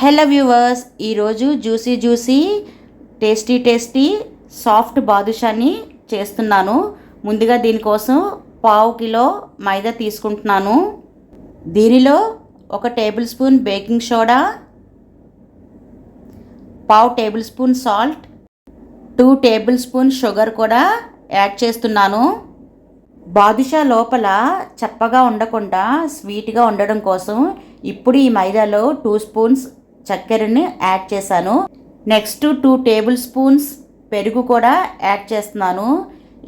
Hello viewers ఈరోజు juicy juicy tasty tasty soft బాదుషాని చేస్తున్నాను. ముందుగా దీనికోసం పావు కిలో మైదా తీసుకుంటున్నాను. దీనిలో ఒక టేబుల్ స్పూన్ బేకింగ్ సోడా పావు table spoon salt two table spoon sugar కూడా యాడ్ చేస్తున్నాను. బాదుషా లోపల చప్పగా ఉండకుండా స్వీట్గా ఉండడం కోసం ఇప్పుడు ఈ మైదాలో టూ స్పూన్స్ చక్కెరని యాడ్ చేశాను. నెక్స్ట్ టూ టేబుల్ స్పూన్స్ పెరుగు కూడా యాడ్ చేస్తున్నాను.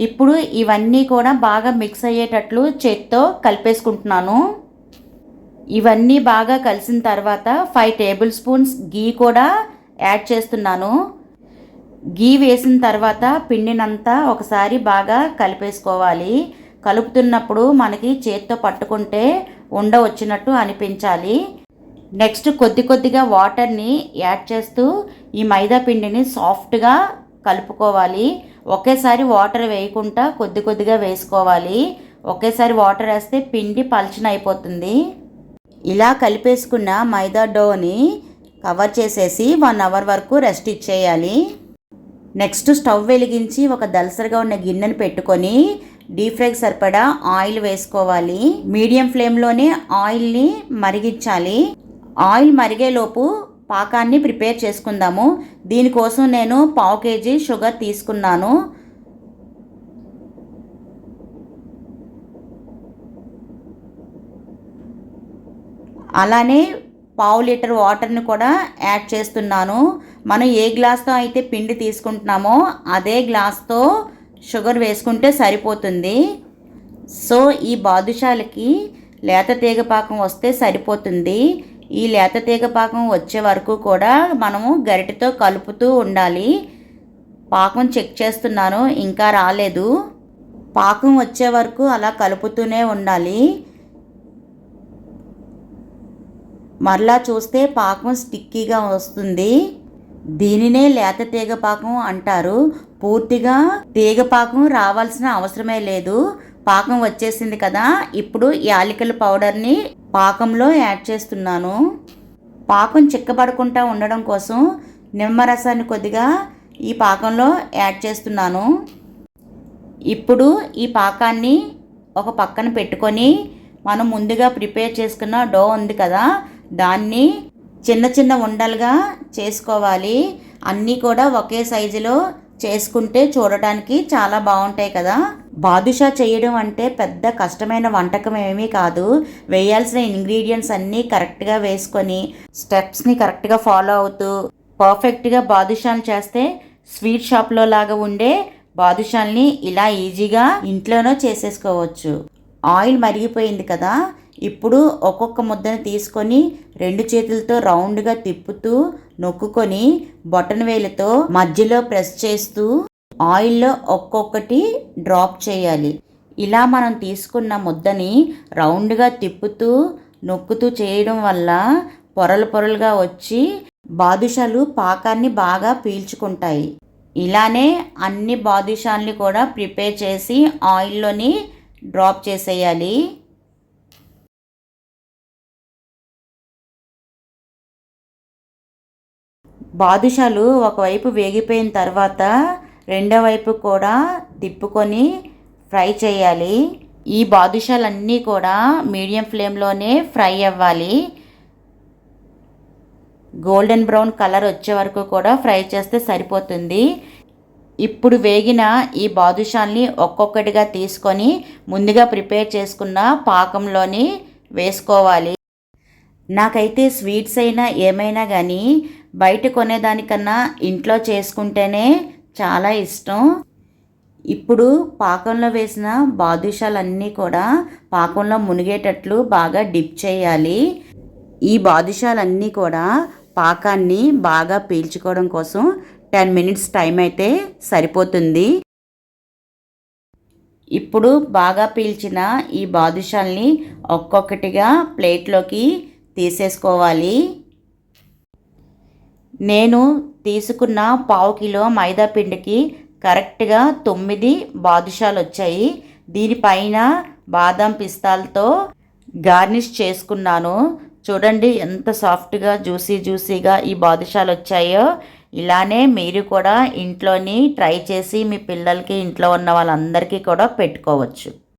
ఇప్పుడు ఇవన్నీ కూడా బాగా మిక్స్ అయ్యేటట్లు చేత్తో కలిపేసుకుంటున్నాను. ఇవన్నీ బాగా కలిసిన తర్వాత ఫైవ్ టేబుల్ స్పూన్స్ గీ కూడా యాడ్ చేస్తున్నాను. గీ వేసిన తర్వాత పిండినంతా ఒకసారి బాగా కలిపేసుకోవాలి. కలుపుతున్నప్పుడు మనకి చేత్తో పట్టుకుంటే ఉండ వచ్చినట్టు అనిపించాలి. నెక్స్ట్ కొద్ది కొద్దిగా వాటర్ని యాడ్ చేస్తూ ఈ మైదా పిండిని సాఫ్ట్గా కలుపుకోవాలి. ఒకేసారి వాటర్ వేయకుండా కొద్ది కొద్దిగా వేసుకోవాలి. ఒకేసారి వాటర్ వేస్తే పిండి పలచన అయిపోతుంది. ఇలా కలిపేసుకున్న మైదా డోని కవర్ చేసేసి వన్ అవర్ వరకు రెస్ట్ ఇచ్చేయాలి. నెక్స్ట్ స్టవ్ వెలిగించి ఒక దలసరిగా ఉన్న గిన్నెను పెట్టుకొని డీప్ ఫ్రైకి సరిపడా ఆయిల్ వేసుకోవాలి. మీడియం ఫ్లేమ్లోనే ఆయిల్ని మరిగించాలి. ఆయిల్ మరిగేలోపు పాకాన్ని ప్రిపేర్ చేసుకుందాము. దీనికోసం నేను పావు కేజీ షుగర్ తీసుకున్నాను. అలానే పావు లీటర్ వాటర్ని కూడా యాడ్ చేస్తున్నాను. మనం ఏ గ్లాస్తో అయితే పిండి తీసుకుంటున్నామో అదే గ్లాస్తో షుగర్ వేసుకుంటే సరిపోతుంది. సో ఈ బాదుషాలకి లేత తీగ పాకం వస్తే సరిపోతుంది. ఈ లేత తీగ పాకం వచ్చే వరకు కూడా మనము గరిటెతో కలుపుతూ ఉండాలి. పాకం చెక్ చేస్తున్నాను ఇంకా రాలేదు. పాకం వచ్చే వరకు అలా కలుపుతూనే ఉండాలి. మరలా చూస్తే పాకం స్టిక్కీగా వస్తుంది. దీనినే లేత తీగ పాకం అంటారు. పూర్తిగా తీగ పాకం రావాల్సిన అవసరమే లేదు. పాకం వచ్చేసింది కదా ఇప్పుడు యాలికల పౌడర్ని పాకంలో యాడ్ చేస్తున్నాను. పాకం చిక్కబడకుండా ఉండడం కోసం నిమ్మరసాన్ని కొద్దిగా ఈ పాకంలో యాడ్ చేస్తున్నాను. ఇప్పుడు ఈ పాకాన్ని ఒక పక్కన పెట్టుకొని మనం ముందుగా ప్రిపేర్ చేసుకున్న డో ఉంది కదా దాన్ని చిన్న చిన్న ఉండలుగా చేసుకోవాలి. అన్నీ కూడా ఒకే సైజులో చేసుకుంటే చూడటానికి చాలా బాగుంటాయి కదా. బాదుషా చేయడం అంటే పెద్ద కష్టమైన వంటకం ఏమీ కాదు. వేయాల్సిన ఇంగ్రీడియంట్స్ అన్నీ కరెక్ట్గా వేసుకొని స్టెప్స్ని కరెక్ట్గా ఫాలో అవుతూ పర్ఫెక్ట్గా బాదుషాలు చేస్తే స్వీట్ షాప్లో లాగా ఉండే బాదుషాల్ని ఇలా ఈజీగా ఇంట్లోనో చేసేసుకోవచ్చు. ఆయిల్ మరిగిపోయింది కదా. ఇప్పుడు ఒక్కొక్క ముద్దను తీసుకొని రెండు చేతులతో రౌండ్గా తిప్పుతూ నొక్కుకొని బొటన్ వేలతో మధ్యలో ప్రెస్ చేస్తూ ఆయిల్లో ఒక్కొక్కటి డ్రాప్ చేయాలి. ఇలా మనం తీసుకున్న ముద్దని రౌండ్గా తిప్పుతూ నొక్కుతూ చేయడం వల్ల పొరలు పొరలుగా వచ్చి బాదుషాలు పాకాన్ని బాగా పీల్చుకుంటాయి. ఇలానే అన్ని బాదుషాల్ని కూడా ప్రిపేర్ చేసి ఆయిల్లోని డ్రాప్ చేసేయాలి. బాదుషాలు ఒకవైపు వేగిపోయిన తర్వాత రెండో వైపు కూడా తిప్పుకొని ఫ్రై చేయాలి. ఈ బాదుషాలన్నీ కూడా మీడియం ఫ్లేమ్లోనే ఫ్రై అవ్వాలి. గోల్డెన్ బ్రౌన్ కలర్ వచ్చే వరకు కూడా ఫ్రై చేస్తే సరిపోతుంది. ఇప్పుడు వేగిన ఈ బాదుషాల్ని ఒక్కొక్కటిగా తీసుకొని ముందుగా ప్రిపేర్ చేసుకున్న పాకంలోని వేసుకోవాలి. నాకైతే స్వీట్స్ అయినా ఏమైనా కానీ బయట కొనేదానికన్నా ఇంట్లో చేసుకుంటేనే చాలా ఇష్టం. ఇప్పుడు పాకంలో వేసిన బాదుషాలన్నీ కూడా పాకంలో మునిగేటట్లు బాగా డిప్ చేయాలి. ఈ బాదుషాలన్నీ కూడా పాకాన్ని బాగా పీల్చుకోవడం కోసం టెన్ మినిట్స్ టైం అయితే సరిపోతుంది. ఇప్పుడు బాగా పీల్చిన ఈ బాదుషాల్ని ఒక్కొక్కటిగా ప్లేట్లోకి తీసేసుకోవాలి. నేను తీసుకున్న పావు కిలో మైదా పిండికి కరెక్ట్గా తొమ్మిది బాదుషాలు వచ్చాయి దీనిపైన బాదం పిస్తాలతో గార్నిష్ చేసుకున్నాను. చూడండి ఎంత సాఫ్ట్గా జ్యూసీ జ్యూసీగా ఈ బాదుషాలు వచ్చాయో ఇలానే మీరు కూడా ఇంట్లోని ట్రై చేసి మీ పిల్లలకి ఇంట్లో ఉన్న వాళ్ళందరికీ కూడా పెట్టుకోవచ్చు.